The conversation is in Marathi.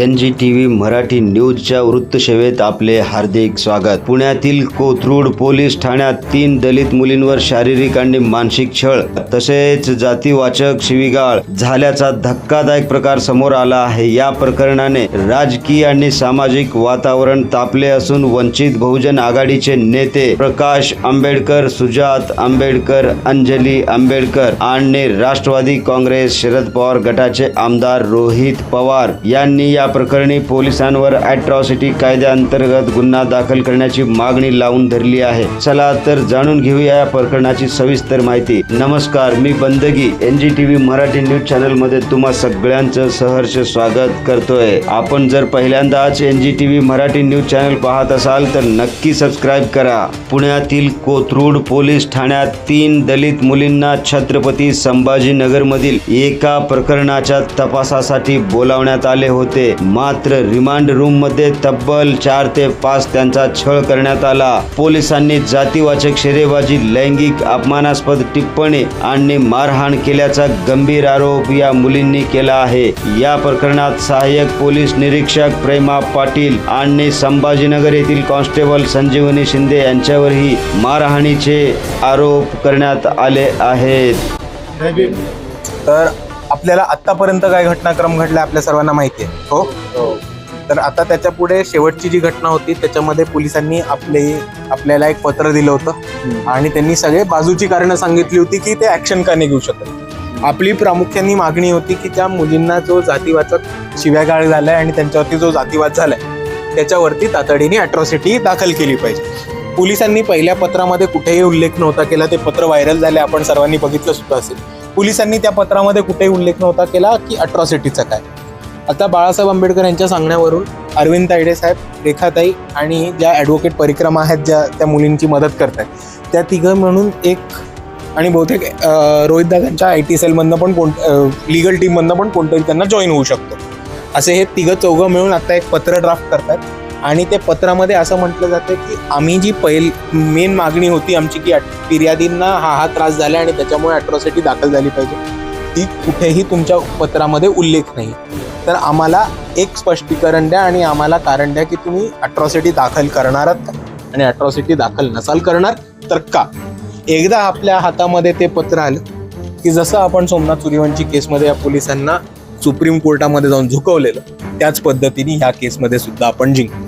N G T V Marathi न्यूजच्या वृत्तसेवेत आपले हार्दिक स्वागत. पुण्यातील कोथरूड पोलीस ठाण्यात तीन दलित मुलींवर शारीरिक आणि मानसिक छळ. तसेच जातीवाचक शिवीगाळ झाल्याचा धक्कादायक प्रकार समोर आला आहे. या प्रकरणाने राजकीय आणि सामाजिक वातावरण तापले असून वंचित बहुजन आघाडीचे नेते प्रकाश आंबेडकर सुजात आंबेडकर अंजली आंबेडकर आणि राष्ट्रवादी काँग्रेस शरद पवार गटाचे आमदार रोहित पवार यांनी या या प्रकरणी पोलिसांवर अॅट्रॉसिटी कायद्याअंतर्गत गुन्हा दाखल करण्याची मागणी लावून धरली आहे. चला तर जाणून घेऊया या प्रकरणाची सविस्तर माहिती. नमस्कार मी Bandagi N G T V Marathi news चॅनलमध्ये तुम्हा सगळ्यांचं सहर्ष स्वागत करतोय. आपण जर पहिल्यांदाच N G T V Marathi news channel पाहत असाल तर नक्की सबस्क्राईब करा. पुण्यातील कोथरूड पोलीस ठाण्यात तीन दलित मुलींना छत्रपती संभाजीनगरमधील एका प्रकरणाच्या तपासासाठी बोलावण्यात आले होते. मात्र रिमांड रूममध्ये तब्बल चार ते पाच त्यांचा छळ करण्यात आला. पोलिसांनी जातीवाचक शेरेबाजी लैंगिक अपमानास्पद टिप्पणी आणि मारहाण केल्याचा गंभीर आरोप या मुलींनी केला आहे. या प्रकरणात सहाय्यक पोलीस निरीक्षक प्रेमा पाटील आणि संभाजीनगर येथील कॉन्स्टेबल संजीवनी शिंदे यांच्यावरही मारहाणीचे आरोप करण्यात आले आहेत. तर आपल्याला आत्तापर्यंत काय घटनाक्रम घडला आपल्या सर्वांना माहिती आहे. हो? तर आता त्याच्या पुढे शेवटची जी घटना होती त्याच्यामध्ये पोलिसांनी आपले आपल्याला एक पत्र दिलं होतं. आणि त्यांनी सगळे बाजूची कारणं सांगितली होती की ते ऍक्शन का नाही घेऊ शकत. आपली प्रामुख्याने मागणी होती की त्या मुलींना जो जातीवाचक शिव्यागाळ झालाय आणि त्यांच्यावरती जो जातीवाद झालाय त्याच्यावरती तातडीने अट्रॉसिटी दाखल केली पाहिजे. पोलिसांनी पहिल्या पत्रामध्ये कुठेही उल्लेख नव्हता केला ते पत्र व्हायरल झाले आपण सर्वांनी बघितलं सुद्धा असेल. पोलिसांनी त्या पत्रामध्ये कुठेही उल्लेख नव्हता केला की अट्रॉसिटीचा काय. आता बाळासाहेब आंबेडकर यांच्या सांगण्यावरून अरविंद तायडे साहेब रेखाताई आणि ज्या ॲडव्होकेट परिक्रमा आहेत ज्या त्या मुलींची मदत करत आहेत त्या तिघं म्हणून एक आणि बहुतेक रोहित दादांच्या आय टी सेलमधनं पण कोण लिगल टीममधनं पण कोणतरी त्यांना जॉईन होऊ शकतो. असे हे तिघं चौघं मिळून आता एक पत्र ड्राफ्ट करतात आणि ते पत्रामध्ये असं म्हटलं जातं की आम्ही जी पहिल मेन मागणी होती आमची की फिर्यादींना हा हा त्रास झाला आणि त्याच्यामुळे अट्रॉसिटी दाखल झाली पाहिजे. ती कुठेही तुमच्या पत्रामध्ये उल्लेख नाही. तर आम्हाला एक स्पष्टीकरण द्या आणि आम्हाला कारण द्या की तुम्ही अट्रॉसिटी दाखल करणार का आणि अट्रॉसिटी दाखल नसाल करणार तर का? एकदा आपल्या हातामध्ये ते पत्र आलं की जसं आपण सोमनाथ सूर्यवंशी केसमध्ये या पोलिसांना सुप्रीम कोर्टामध्ये जाऊन झुकवलेलं त्याच पद्धतीने ह्या केसमध्ये सुद्धा आपण जिंकलो.